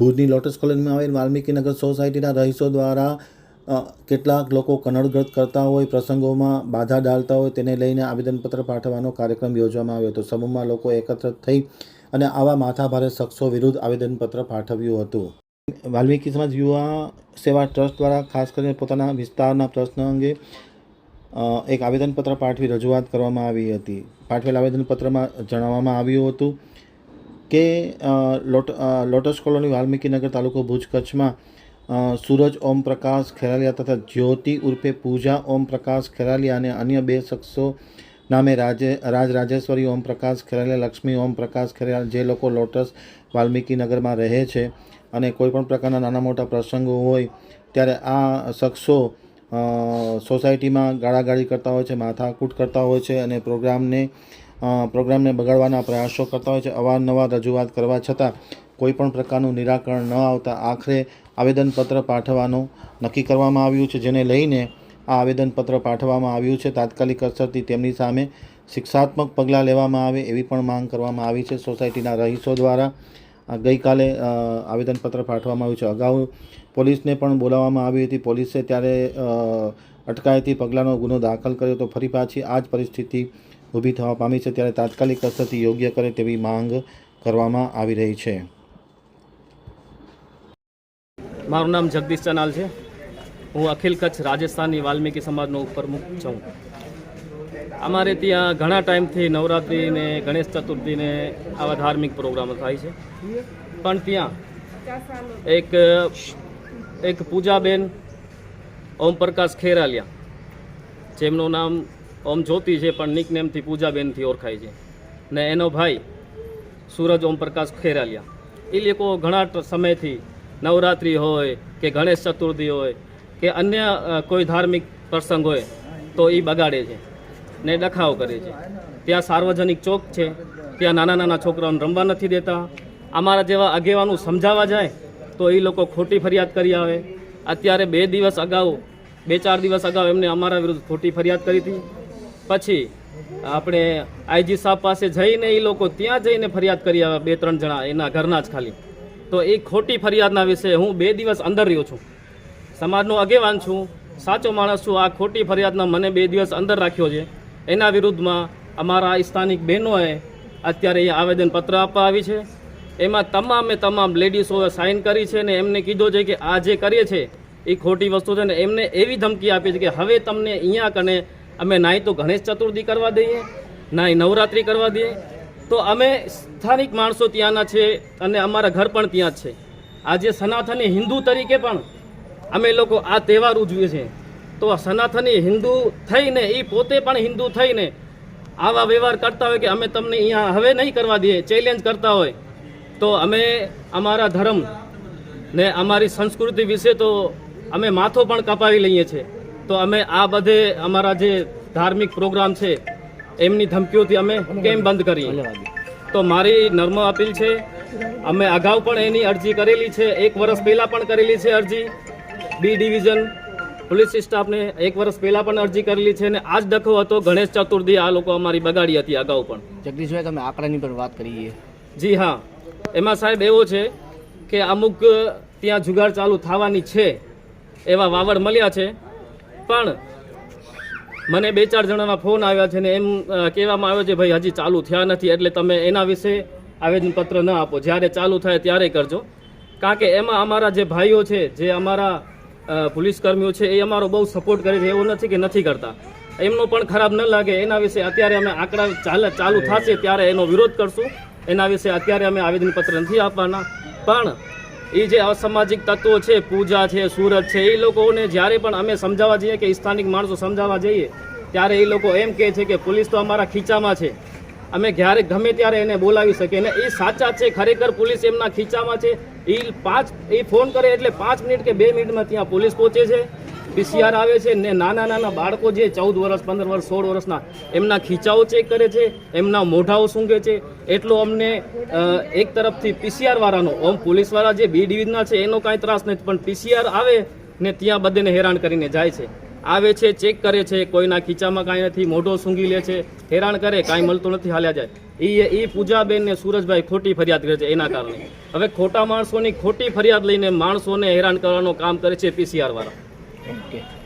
ભુજની લોટસ કોલેજમાં આવેલ વાલ્મીકીનગર સોસાયટીના રહીશો દ્વારા કેટલાક લોકો કનડગત કરતા હોય, પ્રસંગોમાં બાધા ડાલતા હોય, તેને લઈને આવેદનપત્ર પાઠવવાનો કાર્યક્રમ યોજવામાં આવ્યો હતો. સમૂહમાં લોકો એકત્ર થઈ અને આવા માથાભારે શખ્સો વિરુદ્ધ આવેદનપત્ર પાઠવ્યું હતું. વાલ્મીકી સમાજ યુવા સેવા ટ્રસ્ટ દ્વારા ખાસ કરીને પોતાના વિસ્તારના પ્રશ્ન અંગે એક આવેદનપત્ર પાઠવી રજૂઆત કરવામાં આવી હતી. પાઠવેલ આવેદનપત્રમાં જણાવવામાં આવ્યું હતું કે લોટ લોટસ કોલોની વાલ્મીકીનગર તાલુકો ભુજ કચ્છમાં સૂરજ ઓમ પ્રકાશ ખેરાલિયા તથા જ્યોતિ ઉર્ફે પૂજા ઓમ પ્રકાશ ખેરાલિયા અને અન્ય બે શખ્સો નામે રાજે, રાજ રાજેશ્વરી ઓમ પ્રકાશ ખેરાલિયા, લક્ષ્મી ઓમ પ્રકાશ ખેરાલિયા જે લોકો લોટસ વાલ્મીકીનગરમાં રહે છે અને કોઈપણ પ્રકારના નાના મોટા પ્રસંગો હોય ત્યારે આ શખ્સો સોસાયટીમાં ગાળાગાળી કરતા હોય છે માથાકૂટ કરતા હોય છે અને પ્રોગ્રામને પ્રોગ્રામને બગાડવાના પ્રયાસો કરતા હોય છે. અવારનવાર રજૂઆત કરવા છતાં કોઈપણ પ્રકારનું નિરાકરણ ન આવતા આખરે આવેદનપત્ર પાઠવવાનું નક્કી કરવામાં આવ્યું છે. જેને લઈને આ આવેદનપત્ર પાઠવવામાં આવ્યું છે. તાત્કાલિક અસરથી તેમની સામે શિક્ષાત્મક પગલાં લેવામાં આવે એવી પણ માંગ કરવામાં આવી છે. સોસાયટીના રહીશો દ્વારા ગઈકાલે આવેદનપત્ર પાઠવવામાં આવ્યું છે. અગાઉ પોલીસને પણ બોલાવવામાં આવી હતી. પોલીસે ત્યારે અટકાયતી પગલાંનો ગુનો દાખલ કર્યો તો ફરી પાછી આ જ પરિસ્થિતિ ઊભી થવા પામી છે ત્યારે તાત્કાલિક અસરથી યોગ્ય કરે તેવી માંગ કરવામાં આવી રહી છે. મારું નામ જગદીશ ચનાલ છે. હું અખિલ કચ્છ રાજસ્થાનની વાલ્મીકી સમાજનો પ્રમુખ છું. અમારે ત્યાં ઘણા ટાઈમથી નવરાત્રિને ગણેશ ચતુર્થીને આવા ધાર્મિક પ્રોગ્રામો થાય છે. પણ ત્યાં એક એક પૂજાબેન ઓમ પ્રકાશ ખેરાલિયા, જેમનું નામ ઓમ જ્યોતિ છે, પણ નિક નેમથી પૂજાબેનથી ઓળખાય છે. ને એનો ભાઈ સૂરજ ઓમ પ્રકાશ ખેરાલિયા. એ લોકો ઘણા સમયથી નવરાત્રિ હોય કે ગણેશ ચતુર્થી હોય કે અન્ય કોઈ ધાર્મિક પ્રસંગ હોય તો એ બગાડે છે ને ડખાવ કરે છે. ત્યાં સાર્વજનિક ચોક છે, ત્યાં નાના નાના છોકરાઓને રમવા નથી દેતા. અમારા જેવા આગેવાનું સમજાવવા જાય તો એ લોકો ખોટી ફરિયાદ કરી આવે. અત્યારે બે દિવસ અગાઉ, બે ચાર દિવસ અગાઉ એમને અમારા વિરુદ્ધ ખોટી ફરિયાદ કરી હતી. પછી આપણે આઈજી સાહેબ પાસે જઈને એ લોકો ત્યાં જઈને ફરિયાદ કરી આવ્યા બે, ત્રણ જણા એના ઘરના જ ખાલી. તો એ ખોટી ફરિયાદના વિશે હું બે દિવસ અંદર રહ્યો છું. સમાજનો આગેવાન છું, સાચો માણસ છું, આ ખોટી ફરિયાદના મને બે દિવસ અંદર રાખ્યો છે. એના વિરુદ્ધમાં અમારા સ્થાનિક બહેનોએ અત્યારે અહીંયા આવેદનપત્ર આપવા આવી છે. એમાં તમામે તમામ લેડીઝોએ સાઇન કરી છે ને એમને કીધો છે કે આ જે કરીએ છે એ ખોટી વસ્તુ છે ને એમને એવી ધમકી આપી છે કે હવે તમને અહીંયા કને અમે નાય તો ગણેશ ચતુર્થી કરવા દઈએ નાય નવરાત્રિ કરવા દઈએ. તો અમે સ્થાનિક માણસો ત્યાંના છે અને અમારા ઘર પણ ત્યાં છે. આજે સનાતની હિન્દુ તરીકે પણ અમે લોકો આ તહેવાર ઉજવીએ છીએ. તો સનાતની હિન્દુ થઈને એ પોતે પણ હિન્દુ થઈને આવા વ્યવહાર કરતા હોય કે અમે તમને અહીંયા હવે નહીં કરવા દઈએ ચેલેન્જ કરતા હોય. તો અમે અમારા ધર્મ ને અમારી સંસ્કૃતિ વિશે તો અમે માથો પણ કપાવી લઈએ છીએ. તો અમે આ બધે અમારા જે ધાર્મિક પ્રોગ્રામ છે એમની ધમકીઓથી અમે કેમ બંધ કરીએ? તો મારી નર્મ અપીલ છે અમે અગાઉ પણ એની અરજી કરેલી છે એક વર્ષ પહેલાં પણ કરેલી છે અરજી. બી ડિવિઝન પોલીસ સ્ટાફને એક વર્ષ પહેલાં પણ અરજી કરેલી છે અને આજ ડખો હતો ગણેશ ચતુર્થી આ લોકો અમારી બગાડી હતી અગાઉ પણ. જગદીશભાઈ તમે આંકડાની પણ વાત કરીએ જી હા. એમાં સાહેબ એવો છે કે અમુક ત્યાં જુગાડ ચાલુ થવાની છે એવા વાવડ મળ્યા છે. પણ મને બે ચાર જણાના ફોન આવ્યા છે ને એમ કહેવામાં આવ્યો છે, ભાઈ, હજી ચાલુ થયા નથી, એટલે તમે એના વિશે આવેદનપત્ર ન આપો. જ્યારે ચાલુ થાય ત્યારે કરજો. કારણ કે એમાં અમારા જે ભાઈઓ છે, જે અમારા પોલીસકર્મીઓ છે, એ અમારો બહુ સપોર્ટ કરે છે, એવું નથી કે નથી કરતા. એમનો પણ ખરાબ ન લાગે. એના વિશે અત્યારે અમે આંકડા ચાલે, ચાલુ થશે ત્યારે એનો વિરોધ કરશું. એના વિશે અત્યારે અમે આવેદનપત્ર નથી આપવાના. પણ એ જે અસામાજિક તત્વો છે, પૂજા છે, સુરત છે એ લોકોને જ્યારે પણ અમે સમજાવવા જઈએ કે સ્થાનિક માણસો સમજાવવા જઈએ, ત્યારે એ લોકો એમ કહે છે કે પોલીસ તો અમારા ખીચામાં છે. અમે જ્યારે ગમે ત્યારે એને બોલાવી શકીએ અને એ સાચા છે, ખરેખર પોલીસ એમના ખીચામાં છે. એ પાંચ એ ફોન કરે એટલે પાંચ મિનિટ કે બે મિનિટમાં ત્યાં પોલીસ પહોંચે છે. પીસીઆર આવે છે ને નાના નાના બાળકો જે ચૌદ વર્ષ, પંદર વર્ષ, સોળ વર્ષના, એમના ખીચાઓ ચેક કરે છે, એમના મોઢાઓ સૂંઘે છે. એટલો અમને એક તરફથી પીસીઆર વાળાનો, ઓમ પોલીસવાળા જે બી ડિવિઝનના છે, એનો કાંઈ ત્રાસ નથી, પણ પીસીઆર આવે ને ત્યાં બધેને હેરાન કરીને જાય છે. આવે છે ચેક કરે છે, કોઈના ખીચામાં કાંઈ નથી, મોઢો સૂંઘી લે છે, હેરાન કરે, કાંઈ મળતું નથી, હાલ્યા જાય. એ એ પૂજાબેન ને સુરજભાઈ ખોટી ફરિયાદ કરે છે, એના કારણે. હવે ખોટા માણસોની ખોટી ફરિયાદ લઈને માણસોને હેરાન કરવાનું કામ કરે છે પીસીઆર Okay.